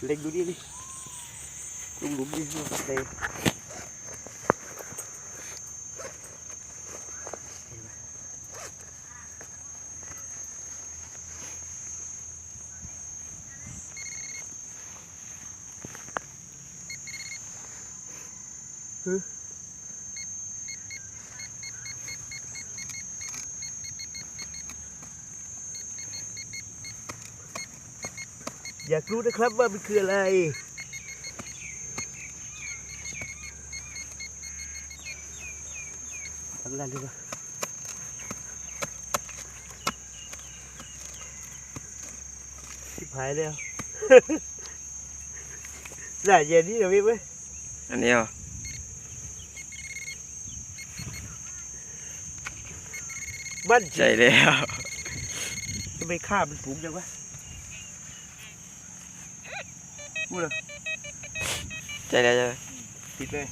Lênh đu đi đi. Đúng đúng đi. Đây Mm-hmm. อยากรู้นะครับว่ามันคืออะไรทำงานดีกว่าชิบหายแล้วน่าเย็นนี่เหรอพี่เว้ยอันนี้เหรอมั่นใจใช่แล้วทำไมค่ามันสูงจังวะ พูดเลย ใช่แล้วใช่ไหม ปิดเลย